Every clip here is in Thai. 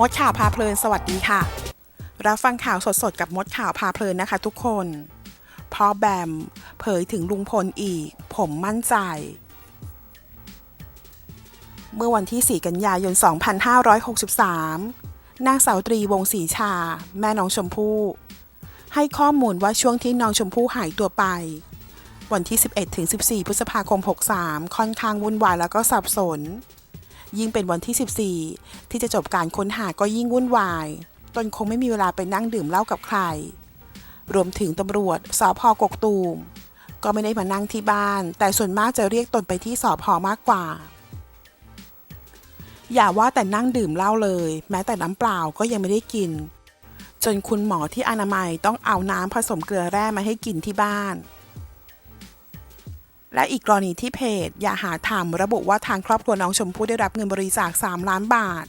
มดข่าวพาเพลิน สวัสดีค่ะ รับฟังข่าวสดๆ กับมดข่าวพาเพลินนะคะทุกคนพ่อแบม เผยถึงลุงพลอีก ผมมั่นใจ เมื่อวันที่ 4 กันยายน 2563 นางสาวตรีวงศรีชา แม่น้องชมพู่ ให้ข้อมูลว่าช่วงที่น้องชมพู่หายตัวไป วันที่ 11ถึง14 พฤษภาคม 63 ค่อนข้างวุ่นวายแล้วก็สับสน ยิ่งเป็นวันที่ 14 ที่จะจบการค้นหาก็ยิ่งวุ่นวาย ตนคงไม่มีเวลาไปนั่งดื่มเหล้ากับใคร รวมถึงตำรวจสพกกตูม ก็ไม่ได้มานั่งที่บ้าน แต่ส่วนมากจะเรียกตนไปที่สพมากกว่า อย่าว่าแต่นั่งดื่มเหล้าเลย แม้แต่น้ำเปล่าก็ยังไม่ได้กิน จนคุณหมอที่อนามัยต้องเอาน้ำผสมเกลือแร่มาให้กินที่บ้าน และอีกกรณีที่เพจ อย่าหาทำระบุว่าทางครอบครัวน้องชมพู่ได้รับเงินบริจาค 3 ล้านบาท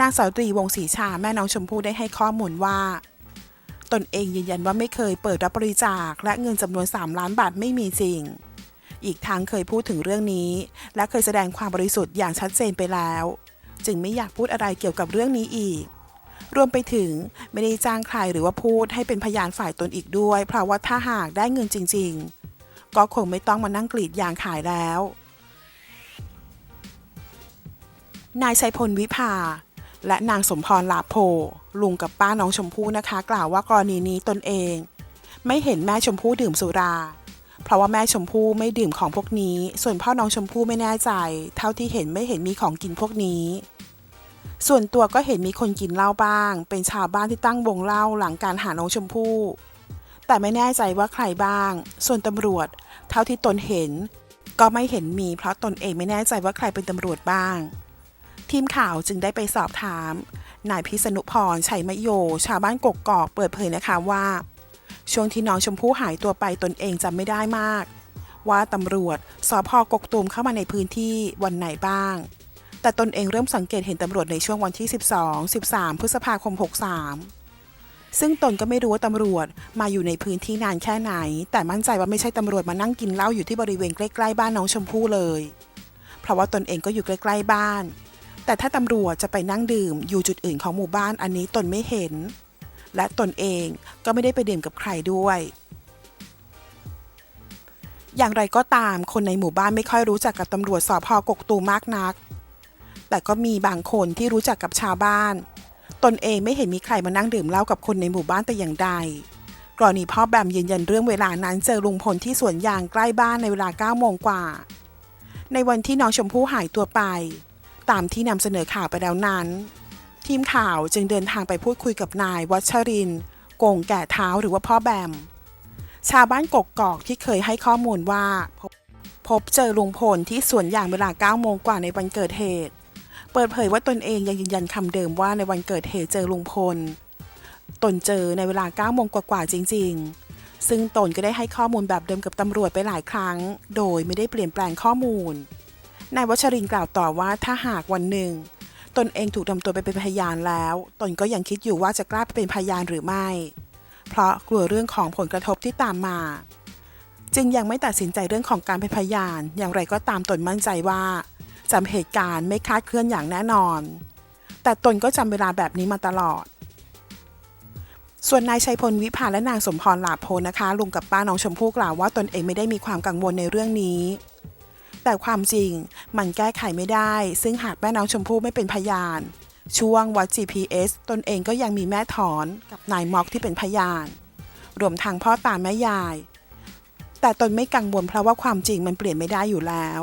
นางสาวตรีวงศรีชาแม่น้องชมพู่ได้ให้ข้อมูลว่า ตนเองยืนยันว่าไม่เคยเปิดรับบริจาค และเงินจำนวน 3 ล้านบาทไม่มีจริง อีกทางเคยพูดถึงเรื่องนี้ และเคยแสดงความบริสุทธิ์อย่างชัดเจนไปแล้ว จึงไม่อยากพูดอะไรเกี่ยวกับเรื่องนี้อีกรวมไปถึงไม่ได้จ้างใครหรือว่าพูดให้เป็นพยานฝ่ายตนอีกด้วย เพราะว่าถ้าหากได้เงินจริง ๆ ก็คงไม่ต้องมานั่งกรีดยางขายแล้ว นายชัยพลวิภา และนางสมพรลาโพลุงกับป้าน้องชมพู่นะคะ กล่าวว่ากรณีนี้ตนเอง ไม่เห็นแม่ชมพู่ดื่มสุรา เพราะว่าแม่ชมพู่ไม่ดื่มของพวกนี้ ส่วนพ่อน้องชมพู่ไม่แน่ใจ เท่าที่เห็นไม่เห็นมีของกินพวกนี้ส่วนตัวก็เห็นมีคนกินเหล้าบ้าง เป็นชาวบ้านที่ตั้งวงเหล้าหลังการหาน้องชมพู่ แต่ไม่แน่ใจว่าใครบ้าง ส่วนตำรวจ เท่าที่ตนเห็น ก็ไม่เห็นมี เพราะตนเองไม่แน่ใจว่าใครเป็นตำรวจบ้าง ทีมข่าวจึงได้ไปสอบถาม นายพิษณุพรชัยมโย ชาวบ้านกกอกเปิดเผยนะคะว่า ช่วงที่น้องชมพู่หายตัวไปตนเองจำไม่ได้มาก ว่าตำรวจสพกกตูมเข้ามาในพื้นที่วันไหนบ้าง แต่ตนเองเริ่มสังเกตเห็นตำรวจในช่วงวันที่ 12 13 พฤษภาคม 63 ซึ่งตนก็ไม่รู้ว่าตำรวจมาอยู่ในพื้นที่นานแค่ไหน แต่มั่นใจว่าไม่ใช่ตำรวจมานั่งกินเหล้าอยู่ที่บริเวณใกล้ๆบ้านน้องชมพู่เลย เพราะว่าตนเองก็อยู่ใกล้ๆบ้าน แต่ถ้าตำรวจจะไปนั่งดื่มอยู่จุดอื่นของหมู่บ้านอันนี้ตนไม่เห็น และตนเองก็ไม่ได้ไปดื่มกับใครด้วยอย่างไรก็ตามคนในหมู่บ้านไม่ค่อยรู้จักกับตำรวจสพกกตูมมากนัก แต่ก็มีบางคนที่รู้จักกับชาวบ้าน ตนเองไม่เห็นมีใครมานั่งดื่มเหล้ากับคนในหมู่บ้านแต่อย่างใด กรณีพ่อแบมยืนยันเรื่องเวลานั้นเจอลุงพลที่สวนยางใกล้บ้านในเวลา9โมงกว่า ในวันที่น้องชมพู่หายตัวไป ตามที่นำเสนอข่าวไปแล้วนั้น ทีมข่าวจึงเดินทางไปพูดคุยกับนายวัชรินโกงแก่เท้าหรือว่าพ่อแบม ชาวบ้านกกกอกที่เคยให้ข้อมูลว่า พบพบเจอลุงพลที่สวนยางเวลา9โมงกว่าในวันเกิดเหตุ เปิดเผยว่าตนเองยังยืนยันคำเดิมว่าในวันเกิดเหตุเจอลุงพล ตนเจอในเวลา9โมงกว่าๆจริง ๆ ซึ่งตนก็ได้ให้ข้อมูลแบบเดิมกับตำรวจไปหลายครั้ง โดยไม่ได้เปลี่ยนแปลงข้อมูล นายวัชรินกล่าวต่อว่าถ้าหากวันหนึ่ง ตนเองถูกนำตัวไปเป็นพยานแล้ว ตนก็ยังคิดอยู่ว่าจะกล้าไปเป็นพยานหรือไม่ เพราะกลัวเรื่องของผลกระทบที่ตามมาจึงยังไม่ตัดสินใจเรื่องของการเป็นพยาน อย่างไรก็ตามตนมั่นใจว่า จำเหตุการณ์ไม่คาดเคลื่อนอย่างแน่นอน แต่ตนก็จำเวลาแบบนี้มาตลอด ส่วนนายชัยพลวิภาและนางสมพรหลาโพนะคะลุงกับป้าน้องชมพู่กล่าวว่าตนเองไม่ได้มีความกังวลในเรื่องนี้ แต่ความจริงมันแก้ไขไม่ได้ ซึ่งหากแม่น้องชมพู่ไม่เป็นพยาน ช่วงวัด GPS ตนเองก็ยังมีแม่ถอนกับนายม็อกที่เป็นพยาน รวมทางพ่อตาแม่ยาย แต่ตนไม่กังวลเพราะว่าความจริงมันเปลี่ยนไม่ได้อยู่แล้ว